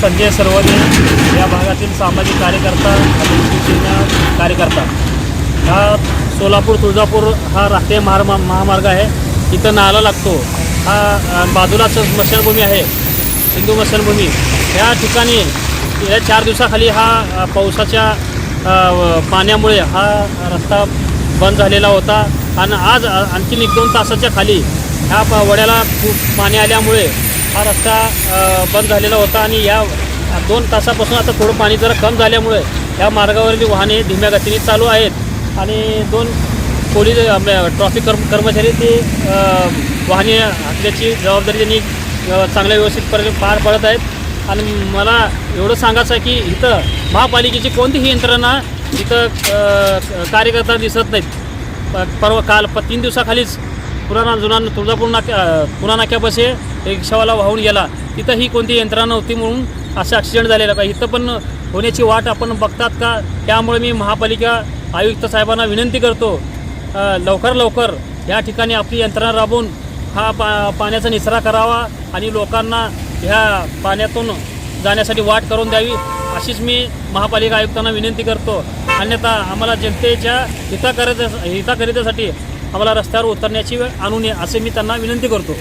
संजय सरवणे या भागातील सामाजिक कार्यकर्ता आणि शिवसेना कार्यकर्ता. हा सोलापूर तुळजापूर हा राष्ट्रीय महामा महामार्ग आहे. इथं नाला लागतो. हा बाजूला बाजूलाच स्मशानभूमी आहे. हिंदू स्मशानभूमी ह्या ठिकाणी गेल्या चार दिवसाखाली हा पावसाच्या पाण्यामुळे हा रस्ता बंद झालेला होता. आणि आज आणखीन एक दोन तासाच्या खाली ह्या प- वड्याला खूप पाणी आल्यामुळे हा रस्ता बंद झालेला होता आणि या दोन तासापासून आता थोडं पाणी जरा कम झाल्यामुळे या मार्गावरील वाहने धीम्या गतीने चालू आहेत. आणि दोन पोलीस ट्रॉफिक कर्म कर्मचारी ते वाहने हाकल्याची जबाबदारी त्यांनी चांगल्या व्यवस्थितपणे पार पाडत आहेत. आणि मला एवढं सांगायचं आहे की इथं महापालिकेची कोणतीही यंत्रणा इथं कार्यकर्ता दिसत नाहीत. प- परवा काल प तीन दिवसाखालीच पुराणा जुना तुळजापूर नाक्या अ, पुणा नाक्यापाशी रिक्षावाला वाहून गेला. तिथं ही कोणती यंत्रणा नव्हती म्हणून असं ॲक्सिडेंट झालेला. का इथं पण होण्याची वाट आपण बघतात का? त्यामुळे मी महापालिका आयुक्त साहेबांना विनंती करतो लवकर लवकर या ठिकाणी आपली यंत्रणा राबवून हा पा पाण्याचा निचरा करावा आणि लोकांना ह्या पाण्यातून जाण्यासाठी वाट करून द्यावी अशीच मी महापालिका आयुक्तांना विनंती करतो. अन्यथा आम्हाला जनतेच्या हिताकरिता हिताकरितासाठी आम्हाला रस्त्यावर उतरण्याची वेळ आणू नये असे मी त्यांना विनंती करतो.